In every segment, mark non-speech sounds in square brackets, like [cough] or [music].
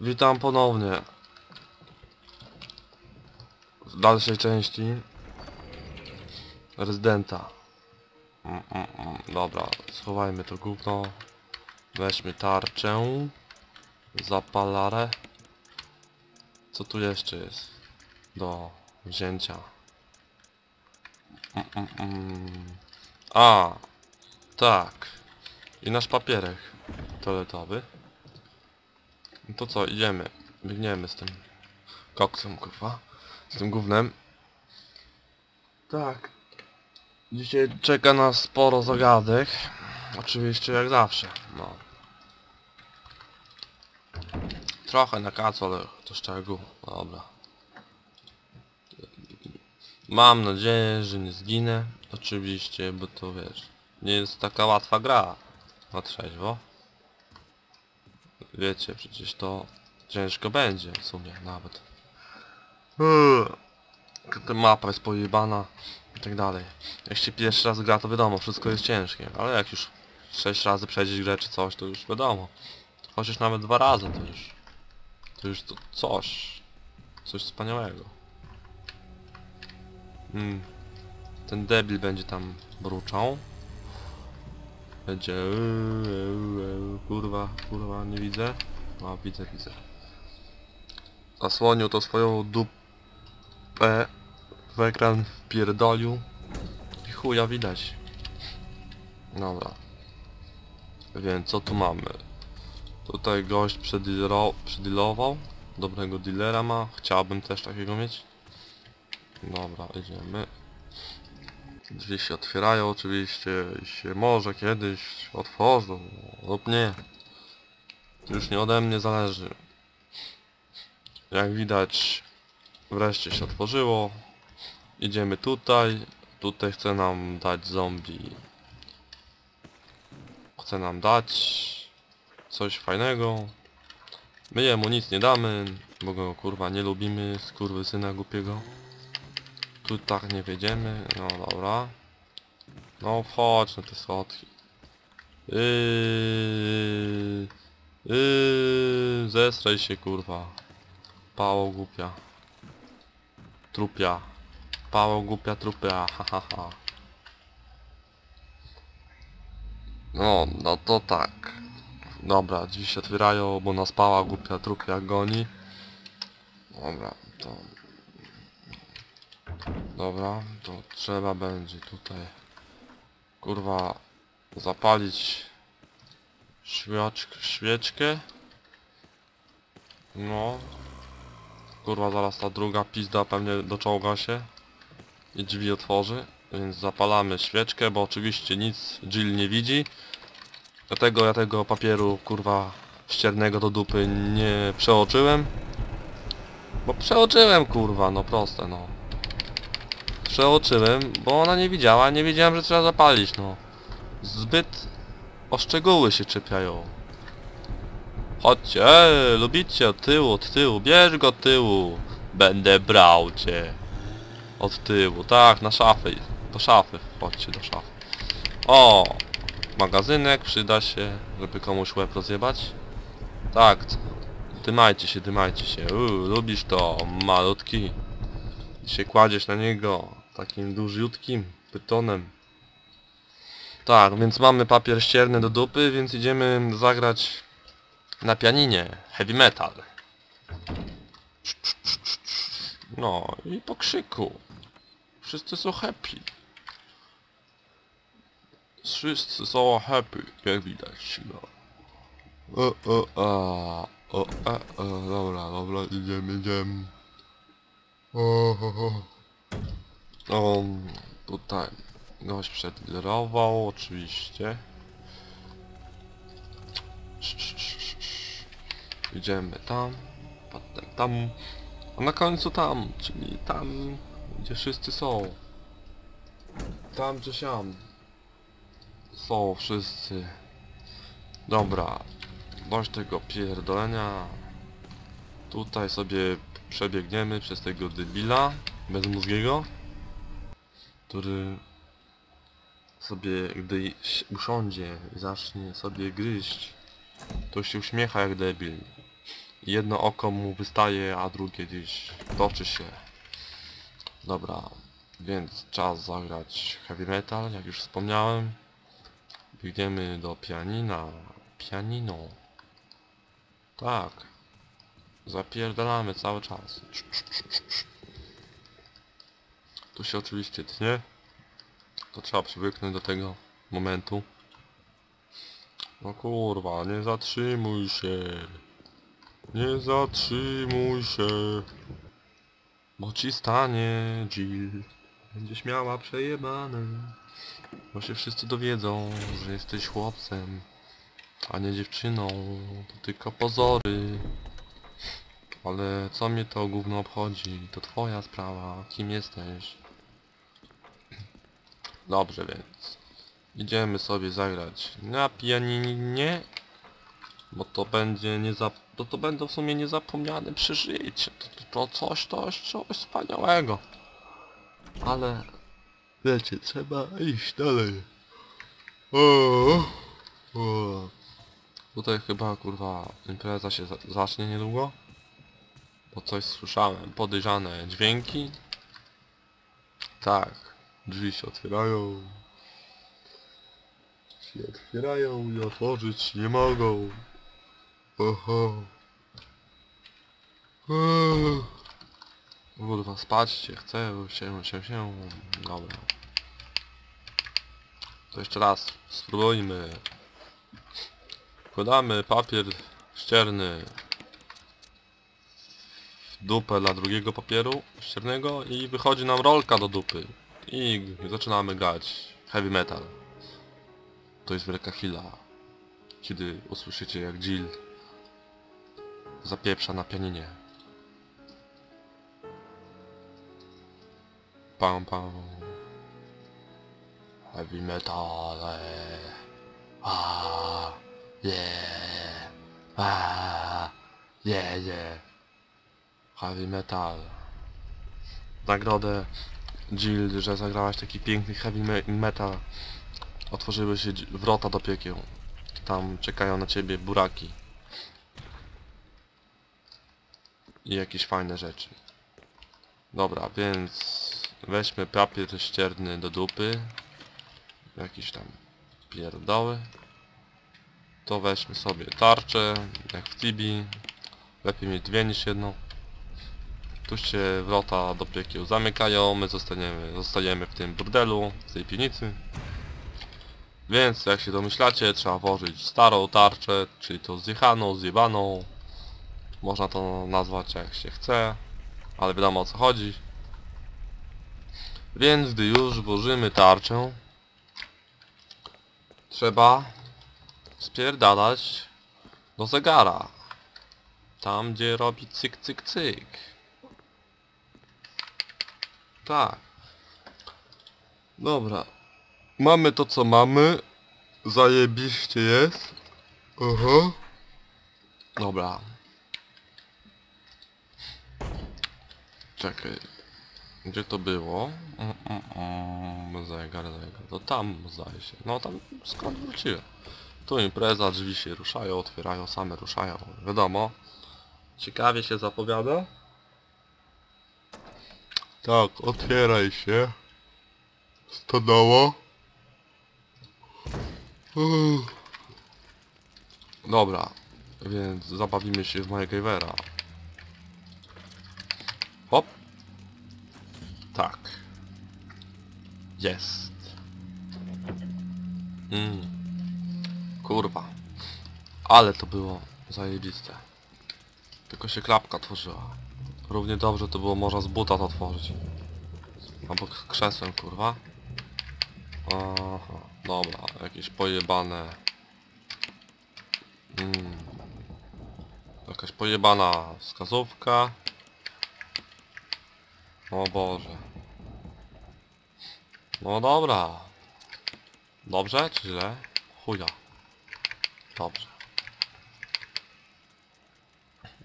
Witam ponownie. W dalszej części rezydenta. Mm, mm, mm. Dobra, schowajmy to gówno. Weźmy tarczę. Zapalarę. Co tu jeszcze jest? Do wzięcia. A, tak. I nasz papierek toaletowy. No to co, idziemy. Biegniemy z tym koksem, kurwa. Z tym gównem. Tak. Dzisiaj czeka nas sporo zagadek. Oczywiście jak zawsze, no. Trochę na kacu, ale to szczegół. Dobra. Mam nadzieję, że nie zginę. Oczywiście, bo to wiesz, nie jest taka łatwa gra. Na trzeźwo. Wiecie, przecież to ciężko będzie w sumie nawet. Eee, Ta mapa jest pojebana i tak dalej. Jak się pierwszy raz gra to wiadomo, wszystko jest ciężkie, ale jak już 6 razy przejdziesz grę czy coś, to już wiadomo. Chociaż nawet dwa razy to już... To już to coś. Coś wspaniałego. Mm. Ten debil będzie tam bruczał. Będzie... eee, eee, eee, Kurwa, kurwa, nie widzę. No, widzę, widzę. Zasłonił to swoją dupę w ekran wpierdolił. I chuja widać. Dobra. Więc co tu mamy? Tutaj gość przedilo- przedilował. Dobrego dealera ma. Chciałbym też takiego mieć. Dobra, idziemy. Drzwi się otwierają oczywiście się może kiedyś otworzą lub nie. To już nie ode mnie zależy. Jak widać wreszcie się otworzyło. Idziemy tutaj. Tutaj chce nam dać zombie. Chce nam dać coś fajnego. My jemu nic nie damy, bo go kurwa nie lubimy, syna głupiego. Tu tak nie wjedziemy, no dobra. No wchodź na te schodki. Yy, yy, zesraj się kurwa. Pało głupia. Trupia. Pało głupia trupia, ha ha ha. No, no to tak. Dobra, drzwi się otwierają, bo nas pała głupia trupia goni. Dobra, to Dobra, to trzeba będzie tutaj kurwa zapalić świeczkę, świeczkę. No. Kurwa zaraz ta druga pizda pewnie doczołga się i drzwi otworzy, więc zapalamy świeczkę, bo oczywiście nic Jill nie widzi. Dlatego ja tego papieru kurwa ściernego do dupy nie przeoczyłem. Bo przeoczyłem kurwa, no proste no przeoczyłem, bo ona nie widziała, nie wiedziałem, że trzeba zapalić, no. Zbyt o szczegóły się czepiają. Chodźcie, eee, lubicie od tyłu, od tyłu, bierz go od tyłu. Będę brał cię. Od tyłu, tak, na szafę, do szafy, chodźcie do szafy. O, magazynek przyda się, żeby komuś łeb rozjebać. Tak, dymajcie się, dymajcie się, Uuu, lubisz to, malutki. Się kładziesz na niego, takim duziutkim pytonem. Tak, więc mamy papier ścierny do dupy, więc idziemy zagrać na pianinie heavy metal. No i po krzyku. Wszyscy są happy. Wszyscy są happy, jak widać. No. O, o, a, o, a, dobra, dobra, idziemy, idziemy. O, o, o. O, tutaj gość przedlerował, oczywiście. Idziemy tam, potem tam, a na końcu tam, czyli tam, gdzie wszyscy są. Tam, gdzie siam. Są wszyscy. Dobra, dość tego pierdolenia. Tutaj sobie przebiegniemy przez tego debila bezmózgiego który sobie, gdy usiądzie i zacznie sobie gryźć, to się uśmiecha jak debil. jedno oko mu wystaje, a drugie gdzieś toczy się. Dobra, więc czas zagrać heavy metal, jak już wspomniałem. Biegniemy do pianina. Pianino. Tak. Zapierdalamy cały czas. Tu się oczywiście tnie. To trzeba przywyknąć do tego momentu. No kurwa, nie zatrzymuj się. Nie zatrzymuj się. Bo ci stanie Jill. Będziesz miała przejebane. Bo się wszyscy dowiedzą, że jesteś chłopcem, a nie dziewczyną. To tylko pozory. Ale co mnie to gówno obchodzi? To twoja sprawa. Kim jesteś? Dobrze więc. Idziemy sobie zagrać na pianinie. Bo to będzie niezap... To, to będą w sumie niezapomniane przeżycie. To, to coś, coś, coś wspaniałego. Ale... Wiecie, trzeba iść dalej. O, o. Tutaj chyba kurwa impreza się za zacznie niedługo. Bo coś słyszałem. Podejrzane dźwięki. Tak. Drzwi się otwierają. Się otwierają i otworzyć nie mogą. Oho. Eee. Kurwa, spaćcie, chcę się, się, się. Dobra. To jeszcze raz, spróbujmy. Wkładamy papier ścierny w dupę dla drugiego papieru ściernego i wychodzi nam rolka do dupy. I zaczynamy grać heavy metal. To jest wielka chwila. Kiedy usłyszycie jak Jill zapieprza na pianinie. Pam pam. Heavy metal. Ah, yeah. Ah, yeah, yeah. Heavy metal. Nagrodę Jill, że zagrałaś taki piękny heavy me metal. Otworzyły się wrota do piekieł. Tam czekają na ciebie buraki. I jakieś fajne rzeczy. Dobra, więc weźmy papier ścierny do dupy. Jakieś tam pierdoły. To weźmy sobie tarczę, jak w Tibi. Lepiej mieć dwie niż jedną. Tu się wrota do piekieł zamykają, my zostaniemy, zostajemy w tym burdelu, w tej piwnicy. Więc jak się domyślacie, trzeba włożyć starą tarczę, czyli tą zjechaną, zjebaną. Można to nazwać jak się chce, ale wiadomo o co chodzi. Więc gdy już włożymy tarczę, trzeba spierdalać do zegara. Tam gdzie robi cyk cyk cyk. Tak. Dobra. Mamy to co mamy. Zajebiście jest. Aha. Dobra. Czekaj. Gdzie to było? Mm, mm, mm, zegar, zegar. To tam zdaje się. No tam skąd wróciłem. Tu impreza, drzwi się ruszają, otwierają, same ruszają. Wiadomo. Ciekawie się zapowiada. Tak, otwieraj się. Stodoło. Uff. Dobra, więc zabawimy się w MacGyvera. Hop. Tak. Jest. Mm. Kurwa. Ale to było zajebiste. Tylko się klapka tworzyła. Równie dobrze to było można z buta to otworzyć. Albo krzesłem, kurwa. Aha, dobra, jakieś pojebane. Mm. Jakaś pojebana wskazówka. O Boże. No dobra. Dobrze czy źle? Chuja. Dobrze.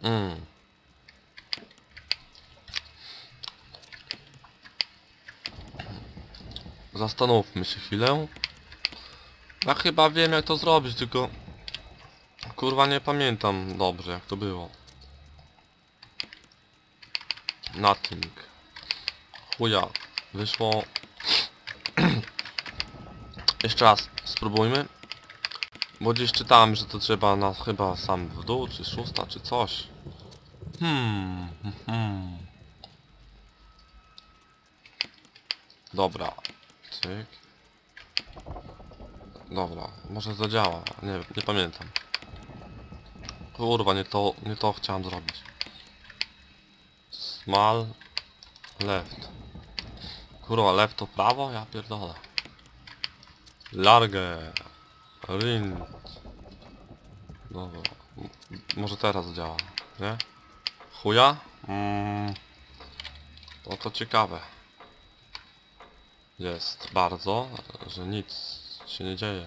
Mm. Zastanówmy się chwilę. Ja chyba wiem jak to zrobić, tylko... Kurwa nie pamiętam dobrze jak to było. Nothing. Chuja. Wyszło. [clears throat] Jeszcze raz spróbujmy. Bo gdzieś czytałem, że to trzeba na chyba sam w dół, czy szósta, czy coś. Hmm. hmm. Dobra. Cyk. Dobra, może zadziała. Nie, nie pamiętam. Kurwa, nie to, nie to chciałem zrobić. Small left. Kurwa, left to prawo? Ja pierdolę. Large. Rin. Dobra. M- Może teraz działa, nie? Chuja? Mm. No to ciekawe. Jest bardzo, że nic się nie dzieje.